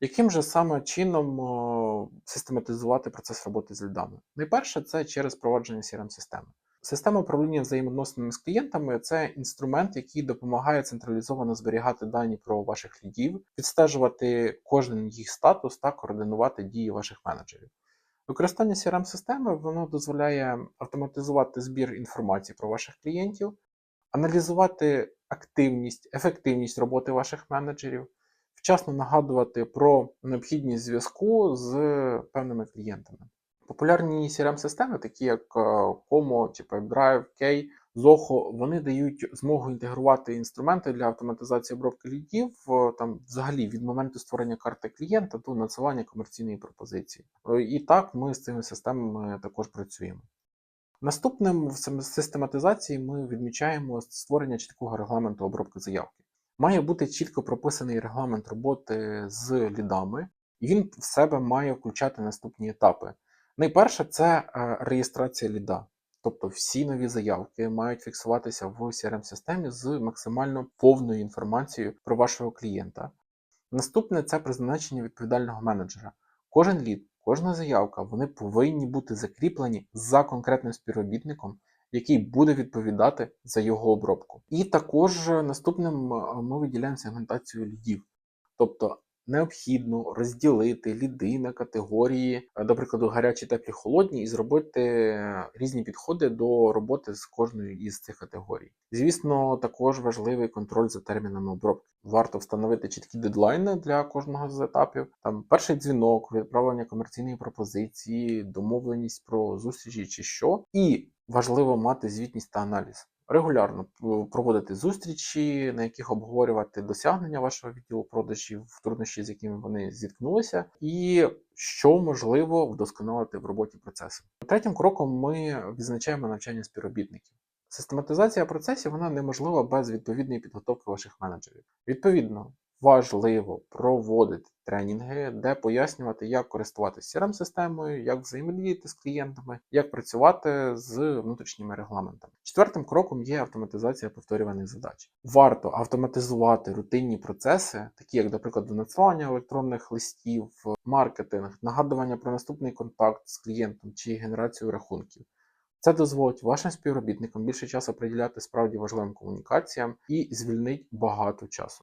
Яким же саме чином систематизувати процес роботи з лідами? Найперше, це через провадження crm системи Система управління взаємовідносинами з клієнтами це інструмент, який допомагає централізовано зберігати дані про ваших лідів, відстежувати кожен їх статус та координувати дії ваших менеджерів. Використання crm системи воно дозволяє автоматизувати збір інформації про ваших клієнтів, аналізувати активність, ефективність роботи ваших менеджерів, вчасно нагадувати про необхідність зв'язку з певними клієнтами. Популярні crm системи такі як е, Como, чи PipeDrive, K, Zoho, вони дають змогу інтегрувати інструменти для автоматизації обробки лідів е, там взагалі від моменту створення карти клієнта до надсилання комерційної пропозиції. Е, І так ми з цими системами також працюємо. Наступним в систематизації ми відмічаємо створення чіткого регламенту обробки заявки. Має бути чітко прописаний регламент роботи з лідами, і він в себе має включати наступні етапи. Найперше це е, реєстрація ліда. Тобто всі нові заявки мають фіксуватися в crm системі з максимально повною інформацією про вашого клієнта. Наступне це призначення відповідального менеджера. Кожен лід, кожна заявка, вони повинні бути закріплені за конкретним співробітником, який буде відповідати за його обробку. І також наступним е, ми виділяємо сегментацію лідів. Тобто необхідно розділити ліди на категорії, е, до прикладу, гарячі, теплі, холодні, і зробити е, різні підходи до роботи з кожною із цих категорій. Звісно, також важливий контроль за термінами обробки. Варто встановити чіткі дедлайни для кожного з етапів. Там перший дзвінок, відправлення комерційної пропозиції, домовленість про зустрічі чи що. І важливо мати звітність та аналіз. Регулярно проводити зустрічі, на яких обговорювати досягнення вашого відділу продажів, труднощі, з якими вони зіткнулися, і що можливо вдосконалити в роботі процесу. Третім кроком ми відзначаємо навчання співробітників. Систематизація процесів вона неможлива без відповідної підготовки ваших менеджерів. Відповідно, важливо проводити тренінги, де пояснювати, як користуватися crm системою як взаємодіяти з клієнтами, як працювати з внутрішніми регламентами. Четвертим кроком є автоматизація повторюваних задач. Варто автоматизувати рутинні процеси, такі як, до прикладу, надсилання електронних листів, маркетинг, нагадування про наступний контакт з клієнтом чи генерацію рахунків. Це дозволить вашим співробітникам більше часу приділяти справді важливим комунікаціям і звільнить багато часу.